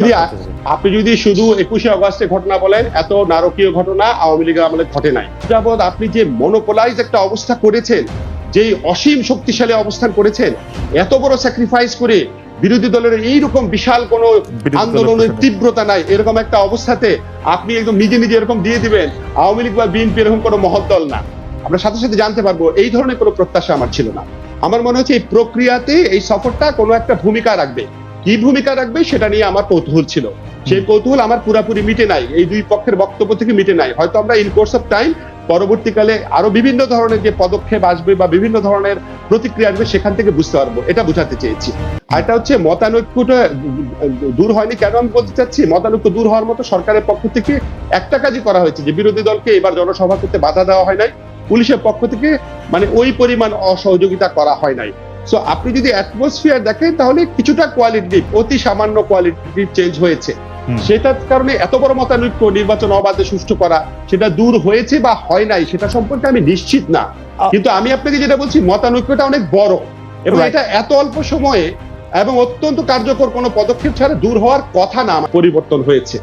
যদি আ- আপনি যদি শুধু একুশে অগস্টের ঘটনা বলেন এত নারকীয় ঘটনা আওয়ামী লীগের আমলে ঘটে নাই। যাবৎ আপনি যে মনোপোলাইজ একটা অবস্থা করেছেন যেই অসীম শক্তিশালী অবস্থান করেছেন এত বড় স্যাক্রিফাইস করে বিরোধী দলের এইরকম বিশাল কোন আন্দোলনের তীব্রতা নাই এরকম একটা অবস্থাতে আপনি একদম নিজে নিজে এরকম দিয়ে দিবেন আওয়ামী লীগ বা বিএনপি এরকম কোনো মহৎ দল না। আমরা সাথে সাথে জানতে পারব এই ধরনের কোনো প্রত্যাশা আমার ছিল না। আমার মনে হচ্ছে এই প্রক্রিয়াতে এই সফরটা কোনো একটা ভূমিকা রাখবে। কি ভূমিকা রাখবে সেটা নিয়ে আমার কৌতূহল ছিল। সেই কৌতূহল আমার পুরাপুরি মিটে নাই। এই দুই পক্ষের বক্তব্য থেকে মিটে নাই। হয়তো আমরা ইন কোর্স অফ টাইম পরবর্তীকালে আরও বিভিন্ন ধরনের যে পদক্ষেপ আসবে বা বিভিন্ন ধরনের প্রতিক্রিয়া আসবে সেখান থেকে বুঝতে পারব। এটা বোঝাতে চেয়েছি। আর এটা হচ্ছে মতানৈক্যটা দূর হয়নি। কেন আমি বলতে চাচ্ছি? মতানৈক্য দূর হওয়ার মতো সরকারের পক্ষ থেকে একটা কাজই করা হয়েছে যে বিরোধী দলকে এবার জনসভা করতে বাধা দেওয়া হয় নাই। পুলিশের পক্ষ থেকে মানে ওই পরিমাণ অসহযোগিতা করা হয় নাই। সো আপনি যদি অ্যাটমসফিয়ার দেখেন তাহলে কিছুটা কোয়ালিটি অতি সামান্য কোয়ালিটি চেঞ্জ হয়েছে। সেটার কারণে এত বড় মতানৈক্য নির্বাচন অবাধে সুষ্ঠু করা সেটা দূর হয়েছে বা হয় নাই সেটা সম্পর্কে আমি নিশ্চিত না। কিন্তু আমি আপনাকে যেটা বলছি মতানৈক্যটা অনেক বড়। এবং এটা এত অল্প সময়ে এবং অত্যন্ত কার্যকর কোনো পদক্ষেপ ছাড়া দূর হওয়ার কথা না আমার পরিবর্তন হয়েছে।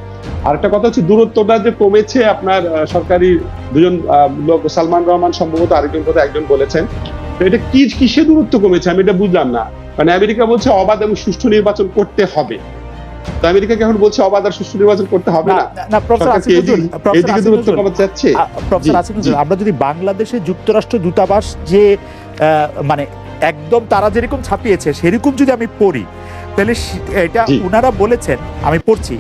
আর একটা কথা হচ্ছে দূরত্বটা যে কমেছে আপনার সরকারি দুজন লোক সালমান রহমান সম্ভবত আরেকজন কথা একজন বলেছেন। এটা কি কিসে দূরত্ব কমেছে আমি এটা বুঝলাম না। মানে আমেরিকা বলছে অবাধ এবং সুষ্ঠু নির্বাচন করতে হবে। তো আমেরিকা এখন বলছে অবাধ আর সুষ্ঠু নির্বাচন করতে হবে না না? না প্রফেসর আসিফ এদিকে- প্রফেসর এদিকে আসিফ দূরত্ব কমাতে চাচ্ছে প্রফেসর আসিফ আমরা যদি বাংলাদেশে যুক্তরাষ্ট্র দূতাবাস যে মানে একদম তারা যেরকম ছাপিয়েছে সেরকম যদি আমি পড়ি তাহলে এটা জি। উনারা বলেছেন আমি পড়ছি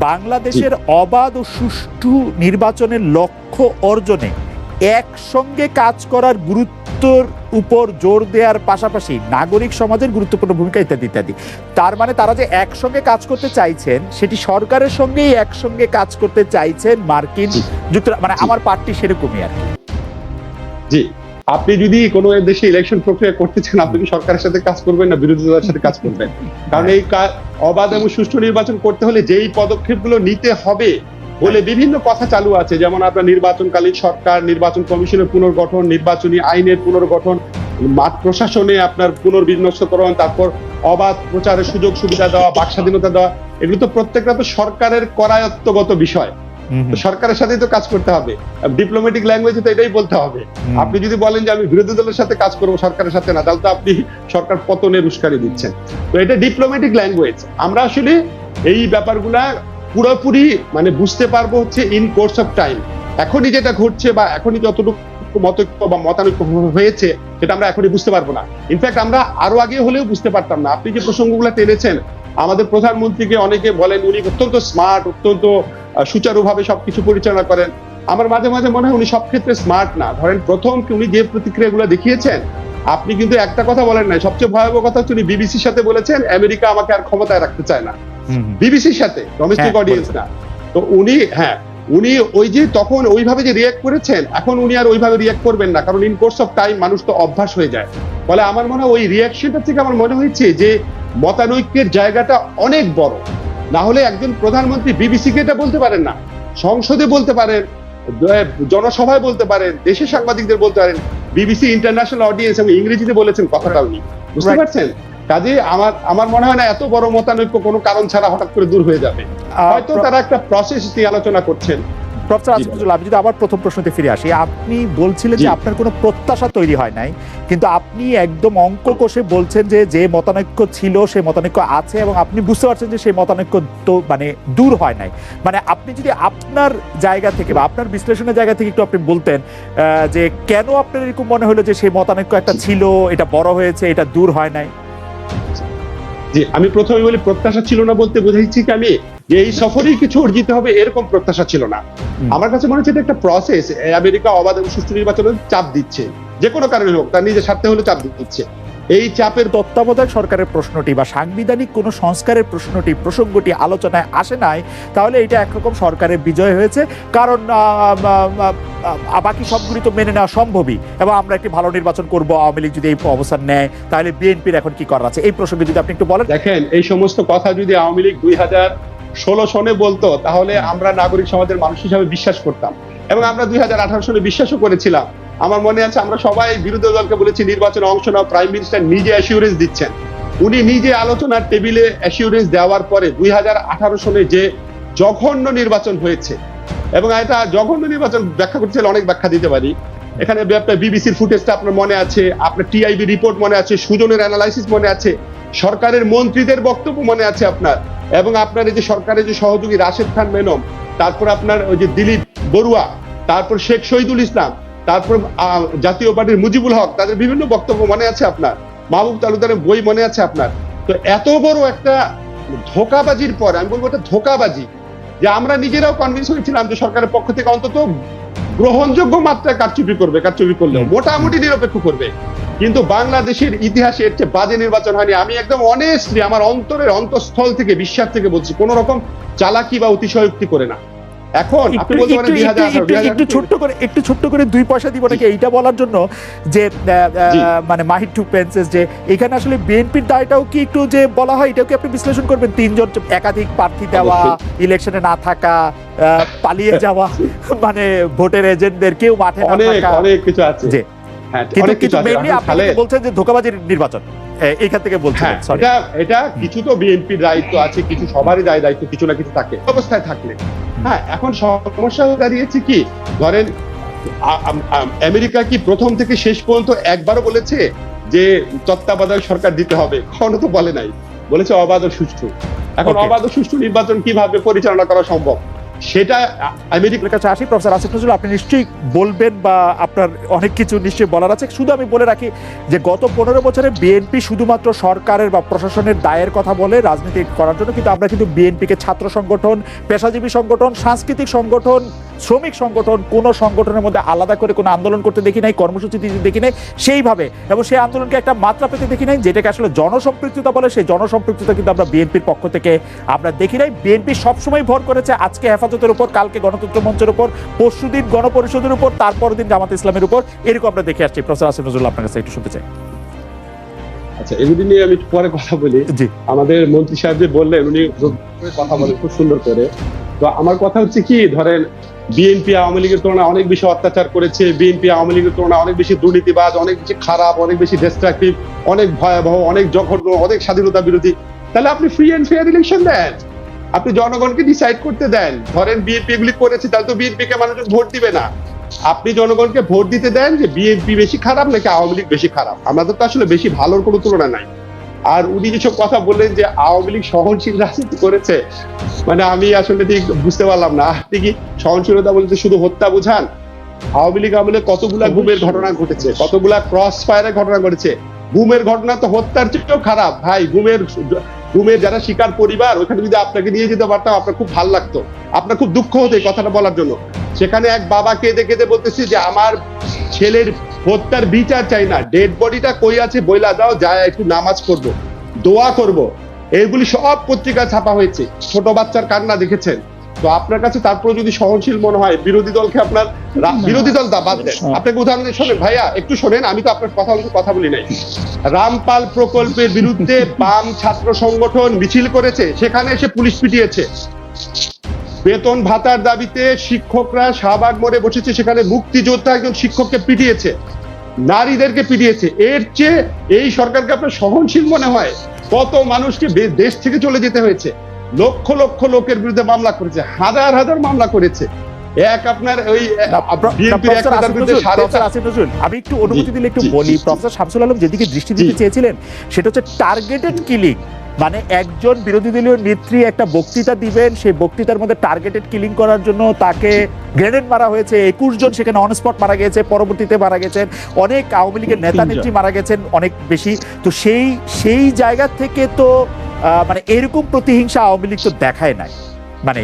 বাংলাদেশের অবাধ ও সুষ্ঠু নির্বাচনের লক্ষ্য অর্জনে একসঙ্গে কাজ করার গুরুত্বর উপর জোর দেওয়ার পাশাপাশি নাগরিক সমাজের গুরুত্বপূর্ণ ভূমিকা ইত্যাদি ইত্যাদি। তার মানে তারা যে একসঙ্গে কাজ করতে চাইছেন সেটি সরকারের সঙ্গেই একসঙ্গে কাজ করতে চাইছেন মার্কিন। যুক্তরাষ্ট্র মানে আমার পার্টি সেরকমই আর জি। আপনি যদি কোনো দেশে ইলেকশন প্রক্রিয়া করতে চান আপনি কি সরকারের সাথে কাজ করবেন না বিরোধী দলের সাথে কাজ করবেন? কারণ এই কা- অবাধ এবং সুষ্ঠু নির্বাচন করতে হলে যেই পদক্ষেপগুলো নিতে হবে বলে বিভিন্ন কথা চালু আছে যেমন আপনার নির্বাচনকালীন সরকার নির্বাচন কমিশনের পুনর্গঠন নির্বাচনী আইনের পুনর্গঠন মাঠ প্রশাসনে আপনার পুনর্বিন্যস্তকরণ তারপর অবাধ প্রচারের সুযোগ সুবিধা দেওয়া বাক স্বাধীনতা দেওয়া এগুলো তো প্রত্যেকটা তো সরকারের করায়ত্তগত বিষয়। সরকারের সাথেই তো কাজ করতে হবে। ডিপ্লোম্যাটিক ল্যাঙ্গুয়েজে তো এটাই বলতে হবে। আপনি যদি বলেন যে আমি বিরোধী দলের সাথে কাজ করব সরকারের সাথে না তাহলে তো আপনি সরকার পতনের উস্কানি দিচ্ছেন। তো এটা ডিপ্লোম্যাটিক ল্যাঙ্গুয়েজ আমরা আসলে এই ব্যাপারগুলা পুরোপুরি মানে বুঝতে পারব হচ্ছে ইন কোর্স অফ টাইম এখনই যেটা ঘটছে বা এখনই যতটুকু মতৈক্য বা মতানৈক্য হয়েছে, সেটা আমরা এখনই বুঝতে পারব না। ইনফ্যাক্ট আমরা আরও আগে হলেও বুঝতে পারতাম না। আপনি যে প্রসঙ্গগুলো টেনেছেন, আমাদের প্রধানমন্ত্রীকে অনেকে বলেন, উনি অত্যন্ত স্মার্ট অত্যন্ত সুচারুভাবে সবকিছু পরিচালনা করেন। আমার মাঝে মাঝে মনে হয় উনি সব ক্ষেত্রে স্মার্ট না। ধরেন, প্রথম উনি যে প্রতিক্রিয়াগুলো দেখিয়েছেন, আপনি কিন্তু একটা কথা বলেন নাই। সবচেয়ে ভয়াবহ কথা হচ্ছে উনি বিবিসির সাথে বলেছেন, আমেরিকা আমাকে আর ক্ষমতায় রাখতে চায় না। বিবিসির সাথে ডোমেস্টিক অডিয়েন্স না তো উনি হ্যাঁ উনি ওই যে তখন ওইভাবে যে রিয়াক্ট করেছেন এখন উনি আর ওইভাবে রিয়াক্ট করবেন না কারণ ইন কোর্স অফ টাইম মানুষ তো অভ্যাস হয়ে যায়। ফলে আমার মনে হয় ওই রিয়াকশনটা থেকে আমার মনে হয়েছে যে মতানৈক্যের জায়গাটা অনেক বড়। না হলে একজন প্রধানমন্ত্রী বিবিসি কে এটা বলতে পারেন না। সংসদে বলতে পারেন জনসভায় বলতে পারেন দেশের সাংবাদিকদের বলতে পারেন। বিবিসি ইন্টারন্যাশনাল অডিয়েন্স এবং ইংরেজিতে বলেছেন কথাটা উনি। বুঝতে পারছেন? কাজে আমার আমার মনে হয় না এত বড় মতানৈক্য কোনো কারণ ছাড়া হঠাৎ করে দূর হয়ে যাবে। হয়তো তারা একটা প্রসেস নিয়ে আলোচনা করছেন। প্রফেসর জি, আমি যদি আবার প্রথম প্রশ্নতে ফিরে আসি আপনি বলছিলেন যে আপনার কোনো প্রত্যাশা তৈরি হয় নাই কিন্তু আপনি একদম অঙ্ক কষে বলছেন যে যে মতানৈক্য ছিল সেই মতানৈক্য আছে এবং আপনি বুঝতে পারছেন যে সেই মতানৈক্য তো মানে দূর হয় নাই। মানে আপনি যদি আপনার জায়গা থেকে বা আপনার বিশ্লেষণের জায়গা থেকে একটু আপনি বলতেন আহ, যে কেন আপনার এরকম মনে হলো যে সেই মতানৈক্য একটা ছিল এটা বড় হয়েছে এটা দূর হয় নাই? যে আমি প্রথমে বলি প্রত্যাশা ছিল না বলতে বোঝাইছি কি আমি? যে এই সফরেই কিছু অর্জিত হবে এরকম প্রত্যাশা ছিল না। আমার কাছে মনে হচ্ছে এটা একটা প্রসেস আমেরিকা অবাধ এবং সুষ্ঠু নির্বাচনের চাপ দিচ্ছে। যে কোনো কারণে হোক তার নিজের স্বার্থে হলে চাপ দিচ্ছে। এই চাপের তত্ত্বাবধায়ক সরকারের প্রশ্নটি বা সাংবিধানিক কোনো সংস্কারের প্রশ্নটি, প্রসঙ্গটি আলোচনায় আসে নাই, তাহলে এটা একরকম সরকারের বিজয় হয়েছে। কারণ বাকি সবগুলি তো মেনে নেওয়া সম্ভবই। এবং আমরা একটি ভালো নির্বাচন করব, আওয়ামী লীগ যদি এই অবস্থান নেয়, তাহলে বিএনপির এখন কি করার আছে? এই প্রসঙ্গে যদি আপনি একটু বলেন। দেখেন, এই সমস্ত কথা যদি আওয়ামী লীগ দুই হাজার ষোলো সনে বলতো, তাহলে আমরা নাগরিক সমাজের মানুষ হিসাবে বিশ্বাস করতাম। এবং আমরা দুই হাজার আঠারো সনে বিশ্বাসও করেছিলাম। আমার মনে আছে আমরা সবাই বিরোধী দলকে বলেছি নির্বাচনে অংশ নাও। প্রাইম মিনিস্টার নিজে অ্যাসিউরেন্স দিচ্ছেন। উনি নিজে আলোচনার টেবিলে অ্যাসিউরেন্স দেওয়ার পরে দুই সনে যে জঘন্য নির্বাচন হয়েছে, এবং এটা জঘন্য নির্বাচন ব্যাখ্যা করতে অনেক ব্যাখ্যা দিতে পারি। এখানে আপনার বিবিসির ফুটেজটা আপনার মনে আছে, আপনার টিআইবি রিপোর্ট মনে আছে, সুজনের অ্যানালাইসিস মনে আছে, সরকারের মন্ত্রীদের বক্তব্য মনে আছে আপনার, এবং আপনার এই যে সরকারের যে সহযোগী রাশেদ খান মেনম, তারপর আপনার ওই যে দিলীপ বড়ুয়া, তারপর শেখ শহীদুল ইসলাম তারপর জাতীয় পার্টির মুজিবুল হক তাদের বিভিন্ন বক্তব্য মনে আছে আপনার? মাহবুব তালুকদারের বই মনে আছে আপনার? তো এত বড় একটা ধোকাবাজির পর আমি বলব এটা ধোকাবাজি যে আমরা নিজেরাও কনভিন্স হয়েছিলাম যে সরকারের পক্ষ থেকে অন্তত গ্রহণযোগ্য মাত্রায় কারচুপি করবে কারচুপি করলেও। মোটামুটি নিরপেক্ষ করবে। কিন্তু বাংলাদেশের ইতিহাসে এর চেয়ে বাজে নির্বাচন হয়নি। আমি একদম অনেস্টলি আমার অন্তরের অন্তঃস্থল থেকে বিশ্বাস থেকে বলছি কোন রকম চালাকি বা অতিশয়োক্তি করে না। এখন আপনি একটু ছোট্ট করে একটু ছোট্ট করে দুই পয়সা দিব নাকি? এইটা বলার জন্য যে। মানে মাহির টু পেন্সেস যে এখানে আসলে বিএনপির দায়টাও কি একটু যে বলা হয় এটাও কি আপনি বিশ্লেষণ করবেন? তিনজন একাধিক প্রার্থী দেওয়া ইলেকশনে না থাকা আহ, পালিয়ে যাওয়া মানে ভোটের এজেন্টদের কেউ মাঠে না থাকা। অনেক কিছু আছে। জি। হ্যাঁ কিন্তু মেইনলি আপনি বলছেন যে ধোকাবাজির নির্বাচন। এইখান থেকে বলছেন হ্যাঁ এটা এটা কিছু তো বিএনপির দায়িত্ব আছে কিছু সবারই দায় দায়িত্ব কিছু না কিছু থাকে অবস্থায় থাকলে। হ্যাঁ এখন সমস্যা দাঁড়িয়েছে কি? ধরেন আমেরিকা কি প্রথম থেকে শেষ পর্যন্ত একবারও বলেছে যে তত্ত্বাবধায়ক সরকার দিতে হবে? কখনো তো বলে নাই। বলেছে অবাধ ও সুষ্ঠু। এখন অবাধ ও সুষ্ঠু নির্বাচন কীভাবে পরিচালনা করা সম্ভব? সেটা আমেরিকার আমেরিকা কাছে আসি, প্রফেসর আসিফ নজরুল, আপনি নিশ্চয়ই বলবেন বা আপনার অনেক কিছু নিশ্চয়ই বলার আছে। শুধু আমি বলে রাখি যে গত পনেরো বছরে বিএনপি শুধুমাত্র সরকারের বা প্রশাসনের দায়ের কথা বলে রাজনীতি করার জন্য, কিন্তু আমরা কিন্তু বিএনপিকে ছাত্র সংগঠন, পেশাজীবী সংগঠন, সাংস্কৃতিক সংগঠন শ্রমিক সংগঠন কোনো সংগঠনের মধ্যে আলাদা করে কোনো আন্দোলন করতে দেখি নাই কর্মসূচি দিতে দেখি নাই সেইভাবে এবং সেই আন্দোলনকে একটা মাত্রা পেতে দেখি নাই যেটাকে আসলে জনসম্পৃক্ততা বলে সেই জনসম্পৃক্ততা কিন্তু আমরা বিএনপির পক্ষ থেকে আমরা দেখি নাই। বিএনপি সবসময় ভর করেছে আজকে হেফাজতের উপর কালকে গণতন্ত্র মঞ্চের উপর পরশুদিন গণপরিষদের উপর তারপর দিন জামাত ইসলামের উপর এরকম আমরা দেখে আসছি। প্রফেসর আসিফ নজরুল আপনার কাছে একটু শুনতে চাই। আচ্ছা এগুলি নিয়ে আমি পরে কথা বলি। জি। আমাদের মন্ত্রী সাহেব যে বললেন উনি কথা বলেন খুব সুন্দর করে তো আমার কথা হচ্ছে কি, ধরেন বিএনপি আওয়ামী লীগের তুলনায় অনেক বেশি অত্যাচার করেছে, বিএনপি আওয়ামী লীগের তুলনায় অনেক বেশি দুর্নীতিবাজ, অনেক বেশি খারাপ, অনেক বেশি ডিস্ট্রাকটিভ অনেক ভয়াবহ, অনেক জঘন্য, অনেক স্বাধীনতা বিরোধী। তাহলে আপনি ফ্রি অ্যান্ড ফেয়ার ইলেকশন দেন। আপনি জনগণকে ডিসাইড করতে দেন। ধরেন বিএনপি এগুলি করেছে, তাহলে তো বিএনপি কে মানুষজন ভোট দিবে না। আপনি জনগণকে ভোট দিতে দেন যে বিএনপি বেশি খারাপ নাকি আওয়ামী লীগ বেশি খারাপ? আমাদের তো আসলে বেশি ভালোর কোনো তুলনা নাই। আর উনি যেসব কথা বললেন যে আওয়ামী লীগ সহনশীল রাজনীতি করেছে। মানে আমি আসলে ঠিক বুঝতে পারলাম না। আপনি কি সহনশীলতা বলতে শুধু হত্যা বুঝান? আওয়ামী লীগ আমলে কতগুলা গুমের ঘটনা ঘটেছে কতগুলা ক্রস ফায়ারের ঘটনা ঘটেছে? গুমের ঘটনা তো হত্যার চেয়েও খারাপ। ভাই গুমের গুমের যারা শিকার পরিবার ওখানে যদি আপনাকে নিয়ে যেতে পারতাম আপনার খুব ভালো লাগতো। আপনার খুব দুঃখ হতো এই কথাটা বলার জন্য। সেখানে এক বাবা কেঁদে কেঁদে বলতেছি যে আমার ছেলের হত্যার বিচার চাই না। ডেড বডিটা কই আছে বইলা দাও যায় একটু নামাজ পড়ব দোয়া করব। এইগুলি সব পত্রিকা ছাপা হয়েছে। ছোট বাচ্চার কান্না দেখেছেন। তো আপনার কাছে তারপর যদি সহনশীল মনে হয় বিরোধী দলকে আপনার বিরোধী দল দা বাদ দেন। আপনাকে উদাহরণ দিয়ে শোনেন। ভাইয়া একটু শোনেন আমি তো আপনার কথা বলতে কথা বলি নাই। রামপাল প্রকল্পের বিরুদ্ধে বাম ছাত্র সংগঠন মিছিল করেছে। সেখানে এসে পুলিশ পিটিয়েছে। বেতন ভাতার দাবিতে শিক্ষকরা শাহবাগ মোড়ে বসেছে সেখানে মুক্তিযোদ্ধা একজন শিক্ষককে পিটিয়েছে নারীদেরকে পিটিয়েছে। এর চেয়ে এই সরকারকে আপনার সহনশীল মনে হয়? কত মানুষকে দেশ থেকে চলে যেতে হয়েছে? লক্ষ লক্ষ লোকের বিরুদ্ধে মামলা করেছে হাজার হাজার মামলা করেছে। এক আপনার ওই আমি একটু অনুমতি দিলে একটু বলি। প্রফেসর শামসুল আলম যেদিকে দৃষ্টি দিতে চেয়েছিলেন সেটা হচ্ছে টার্গেটেড কিলিং মানে একজন বিরোধী দলীয় নেত্রী একটা বক্তৃতা দিবেন সেই বক্তৃতার মধ্যে টার্গেটেড কিলিং করার জন্য তাকে গ্রেনেড মারা হয়েছে। একুশ জন সেখানে অন স্পট মারা গেছে পরবর্তীতে মারা গেছেন অনেক আওয়ামী লীগের নেতা নেত্রী মারা গেছেন অনেক বেশি। তো সেই সেই জায়গা থেকে তো মানে এরকম প্রতিহিংসা আওয়ামী লীগ তো দেখায় নাই। মানে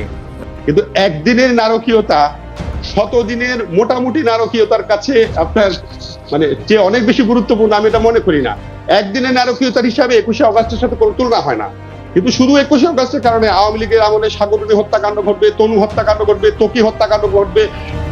কিন্তু একদিনের নারকীয়তা শতদিনের মোটামুটি নারকীয়তার কাছে আপনার মানে যে অনেক বেশি গুরুত্বপূর্ণ আমি এটা মনে করি না। একদিনের নারকীয়তার হিসাবে একুশে অগাস্টের সাথে কোনো তুলনা হয় না। কিন্তু শুধু একুশে অগাস্টের কারণে আওয়ামী লীগের আমলে সাগরণী হত্যাকাণ্ড ঘটবে, তনু হত্যাকাণ্ড ঘটবে, তকি হত্যাকাণ্ড ঘটবে,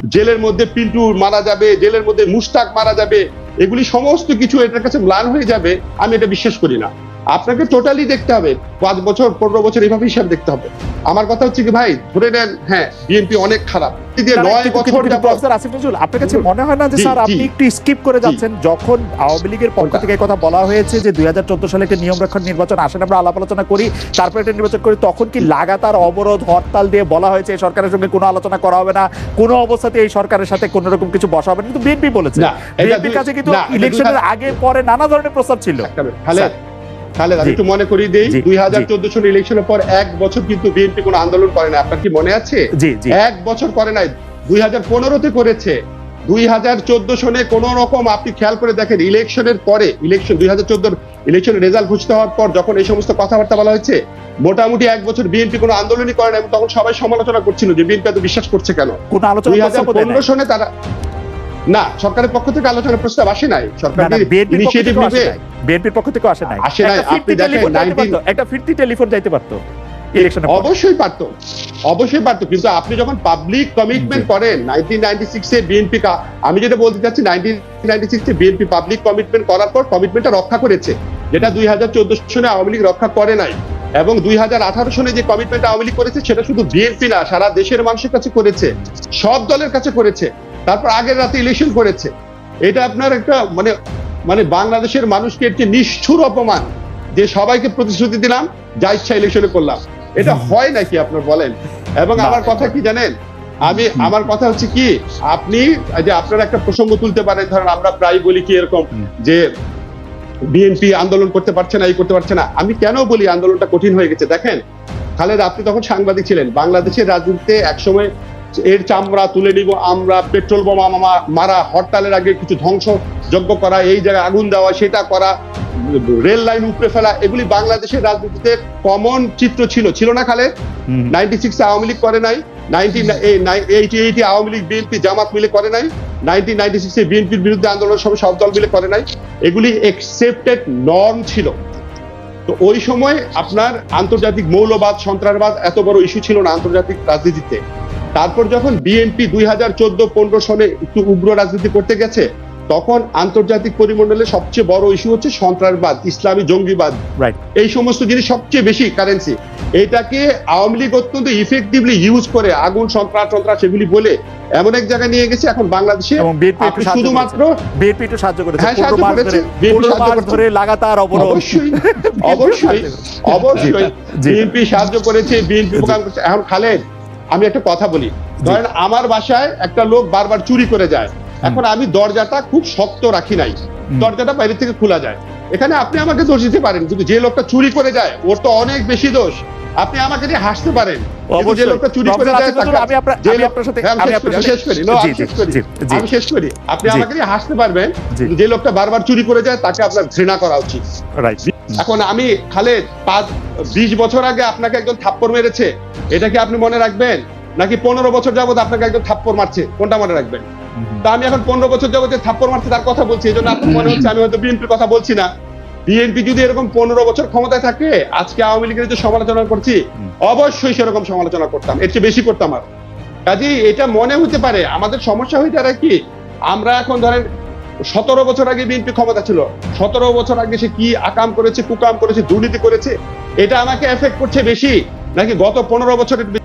জেলের মধ্যে পিন্টু মারা যাবে, জেলের মধ্যে মুস্তাক মারা যাবে, এগুলি সমস্ত কিছু এটার কাছে ম্লান হয়ে যাবে, আমি এটা বিশ্বাস করি না। আপনাকে টোটালি দেখতে হবে। পাঁচ বছর পনেরো বছর এইভাবে হিসাব দেখতে হবে। আমার কথা হচ্ছে কি ভাই ধরে নেন হ্যাঁ বিএনপি অনেক খারাপ। না, না, নয় কিন্তু- বছর কিন্তু যাবত প্রফেসর আসিফ নজরুল আপনার কাছে মনে হয় না যে স্যার আপনি একটু স্কিপ করে যাচ্ছেন? যখন আওয়ামী লীগের পক্ষ থেকে কথা বলা হয়েছে যে দুই সালে একটা নিয়ম রক্ষণ নির্বাচন আসেন আমরা আলাপ আলোচনা করি তারপর একটা নির্বাচন করি তখন কি লাগাতার অবরোধ হরতাল দিয়ে বলা হয়েছে এই সরকারের সঙ্গে কোনো আলোচনা করা হবে না? কোনো অবস্থাতে এই সরকারের সাথে কোনো রকম কিছু বসা হবে না? কিন্তু বিএনপি বলেছে। বিএনপির কাছে কিন্তু ইলেকশনের আগে পরে নানা ধরনের প্রস্তাব ছিল। একটু মনে করি দেই দুই হাজার চোদ্দ সালে ইলেকশনের পর এক বছর কিন্তু বিএনপি কোনো আন্দোলন করে না আপনার কি মনে আছে? এক বছর করে নাই। দুই হাজার পনেরোতে করেছে। দুই হাজার চোদ্দ সনে কোন রকম আপনি খেয়াল করে দেখেন ইলেকশনের পরে ইলেকশন দুই হাজার চোদ্দোর ইলেকশনের রেজাল্ট ঘোষিত হওয়ার পর যখন এই সমস্ত কথাবার্তা বলা হয়েছে মোটামুটি এক বছর বিএনপি কোনো আন্দোলনই করে না এবং তখন সবাই সমালোচনা করছিল যে বিএনপি এত বিশ্বাস করছে কেন? দুই হাজার পনেরো সনে তারা না সরকারের পক্ষ থেকে আলোচনার প্রস্তাব আসে নাই। সরকার না, না, বিএনপির পক্ষ ইনিশিয়েটিভ নাই। বিএনপির পক্ষ থেকেও আসে নাই। আসে নাই, আপনি দেখেন, 19 একটা ফিরতি টেলিফোন যাইতে পারতো। ইলেকশনে অবশ্যই পারতো অবশ্যই পারতো। কিন্তু আপনি যখন পাবলিক কমিটমেন্ট করেন নাইনটিন নাইনটি সিক্সে বিএনপি আমি যেটা বলতে চাচ্ছি নাইনটিন নাইনটি সিক্সে বিএনপি পাবলিক কমিটমেন্ট করার পর কমিটমেন্টটা রক্ষা করেছে যেটা দুই হাজার চোদ্দ সনে আওয়ামী লীগ রক্ষা করে নাই। এবং দুই হাজার আঠারো সনে যে কমিটমেন্ট আওয়ামী লীগ করেছে সেটা শুধু বিএনপি না সারা দেশের মানুষের কাছে করেছে সব দলের কাছে করেছে। তারপর আগের রাতে ইলেকশন করেছে। এটা আপনার একটা মানে মানে বাংলাদেশের মানুষকে একটি নিষ্ঠুর অপমান যে সবাইকে প্রতিশ্রুতি দিলাম যা ইচ্ছা ইলেকশনে করলাম। এটা হয় নাকি আপনার বলেন? এবং আমার কথা কি জানেন? আমি আমার কথা হচ্ছে কি আপনি যে আপনারা একটা প্রসঙ্গ তুলতে পারেন ধরেন আমরা প্রায় বলি কি এরকম যে বিএনপি আন্দোলন করতে পারছে না এই করতে পারছে না। আমি কেন বলি আন্দোলনটা কঠিন হয়ে গেছে? দেখেন খালেদ আপনি তখন সাংবাদিক ছিলেন। বাংলাদেশের রাজনীতিতে একসময় এর চামড়া তুলে নিব আমরা পেট্রোল বোমা মারা হরতালের আগে কিছু ধ্বংস যজ্ঞ করা এই জায়গায় আগুন দেওয়া সেটা করা রেল লাইন উপড়ে ফেলা এগুলি বাংলাদেশের রাজনীতিতে কমন চিত্র ছিল ছিল না হুম। নাইনটি সিক্সে আওয়ামী লীগ করে নাই nineteen eighty eighty Awami League BNP Jamaat মিলে করে নাই নাইনটিন নাইনটি সিক্সে বিএনপির বিরুদ্ধে আন্দোলনের সময় সব দল মিলে করে নাই এগুলি একসেপ্টেড নর্ম ছিল। তো ওই সময় আপনার আন্তর্জাতিক মৌলবাদ সন্ত্রাসবাদ এত বড় ইস্যু ছিল না আন্তর্জাতিক রাজনীতিতে। তারপর যখন বিএনপি দুই হাজার চোদ্দ পনেরো সনে একটু উগ্র রাজনীতি করতে গেছে তখন আন্তর্জাতিক পরিমণ্ডলে সবচেয়ে বড় ইস্যু হচ্ছে সন্ত্রাসবাদ ইসলামী জঙ্গিবাদ। এই সমস্ত জিনিস সবচেয়ে বেশি কারেন্সি এটাকে আওয়ামী লীগ অত্যন্ত ইফেক্টিভলি ইউজ করে আগুন সন্ত্রাস সন্ত্রাস এগুলি বলে এমন এক জায়গায় নিয়ে গেছে এখন বাংলাদেশে বিএনপি শুধুমাত্র বিএনপি একটু সাহায্য করেছে। হ্যাঁ, সাহায্য করেছে। সাহায্য ধরে লাগাতার অবরোধ। অবশ্যই অবশ্যই অবশ্যই বিএনপি সাহায্য করেছে বিএনপি প্রোগ্রাম করেছে। এখন খালেদ আমি একটা কথা বলি। ধরেন আমার বাসায় একটা লোক বারবার চুরি করে যায়। এখন আমি দরজাটা খুব শক্ত রাখি নাই। দরজাটা বাইরে থেকে খোলা যায়। এখানে আপনি আমাকে দোষ দিতে পারেন কিন্তু যে লোকটা চুরি করে যায় ওর তো অনেক বেশি দোষ। আপনি আমাকে দিয়ে হাসতে পারেন যে লোকটা চুরি করে যায় আমি আপনার- সাথে- হ্যাঁ, আমি শেষ করি, আমি শেষ করি। আপনি। আমাকে দিয়ে হাসতে পারবেন যে লোকটা বারবার চুরি করে যায় তাকে আপনার ঘৃণা করা উচিত। এখন আমি খালেদ পাঁচ বিশ বছর আগে আপনাকে একজন থাপ্পড় মেরেছে এটা কি আপনি মনে রাখবেন? নাকি পনেরো বছর যাবত আপনাকে একজন থাপ্পড় মারছে? কোনটা মনে রাখবেন? তা আমি এখন পনেরো বছর যাবত থাপ্পড় মারছে তার কথা বলছি এই জন্য আপনার মনে হচ্ছে আমি হয়তো বিএনপির কথা বলছি না। বিএনপি যদি এরকম পনেরো বছর ক্ষমতায় থাকে আজকে আওয়ামী লীগের যে সমালোচনা করছি অবশ্যই সেরকম সমালোচনা করতাম এর চেয়ে বেশি করতাম আর। কাজেই এটা মনে হতে পারে আমাদের সমস্যা হয়ে দাঁড়ায় কি আমরা এখন ধরেন সতেরো বছর আগে বিএনপি ক্ষমতা ছিল। সতেরো বছর আগে সে কি আকাম করেছে, কুকাম করেছে, দুর্নীতি করেছে, এটা আমাকে এফেক্ট করছে বেশি। নাকি গত পনেরো বছরের